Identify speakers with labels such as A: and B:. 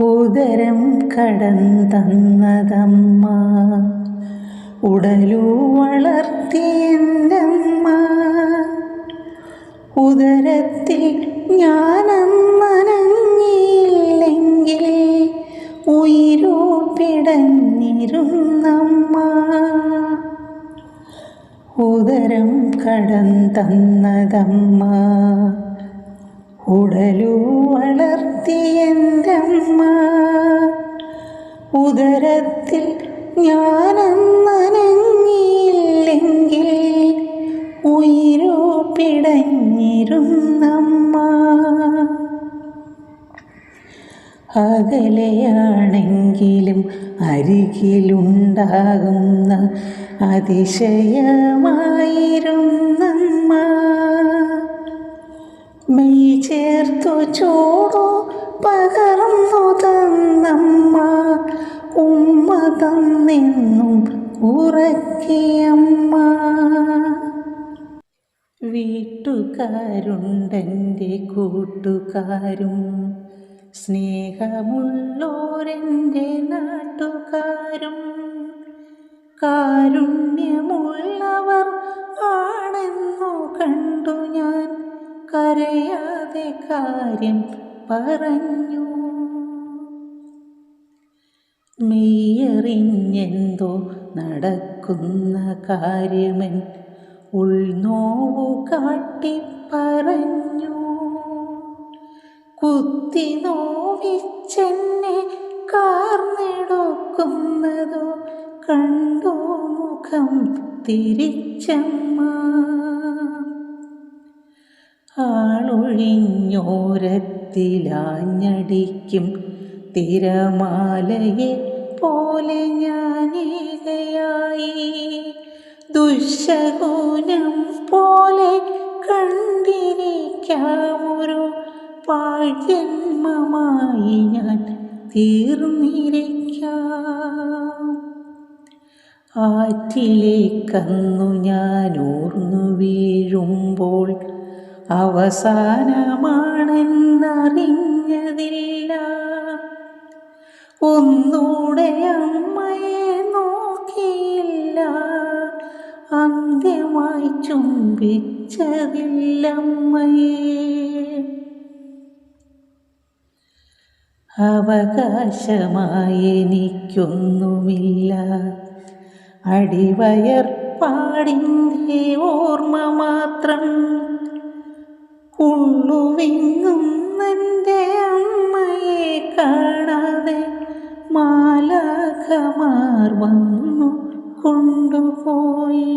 A: ഉദരം കടന്തന്നതമ്മ. ഉടലു വളർത്തിയെന്നമ്മ ഉദരത്തിൽ ഞാനന്നനങ്ങിയില്ലെങ്കിൽ ഉയരൂ പിടഞ്ഞിരുന്നമ്മ ഉദരം കടന്തന്നതമ്മ. ഉടലു വളർത്തിയെന്തമ്മ ഉദരത്തിൽ ഞാനന്നനങ്ങിയില്ലെങ്കിൽ ഉയരോ പിടഞ്ഞിരുന്നമ്മ അകലെയാണെങ്കിലും അരികിലുണ്ടാകുന്ന അതിശയമായിരുന്നമ്മ. മെയ് ചേർത്തു ചോടോ പകർന്നു തന്നമ്മ. തന്നെന്നും ഉറക്കിയമ്മ. വീട്ടുകാരുണ്ടെന്റെ കൂട്ടുകാരും സ്നേഹമുള്ളോരെന്റെ നാട്ടുകാരും കാരുണ്യമുള്ളവർ ആണെന്നു കണ്ടു ഞാൻ. കരയാതെ കാര്യം പറഞ്ഞു. മെയ്യറിഞ്ഞെന്തോ നടക്കുന്ന കാര്യമൻ ഉൾനോവു കാട്ടി പറഞ്ഞു. കുത്തി നോവിച്ചെന്നെ കാർന്നെടുക്കുന്നതോ കണ്ടോ മുഖം തിരിച്ചമ്മ. ആളൊഴിഞ്ഞോരത്തിലാഞ്ഞടിക്കും തിരമാലയെ പോലെ ഞാനേകയായി ദുശകുനം പോലെ കണ്ടിരിക്കാമൊരു പാഴ്ജന്മമായി ഞാൻ തീർന്നിരിക്കാം. ആറ്റിലേക്കന്നു ഞാൻ ഓർന്നു വീഴുമ്പോൾ അവസാനമാണെന്നറിഞ്ഞതില്ല ചുംബിച്ചതില്ലമ്മയെ അവകാശമായെനിക്കൊന്നുമില്ല അടിവയർപ്പാടിന്റെ ഓർമ്മ മാത്രം ഉള്ളുവിങ്ങുന്നെന്റെ അമ്മയെ കാണാതെ മാലാഖമാർ വന്നു കൊണ്ടുപോയി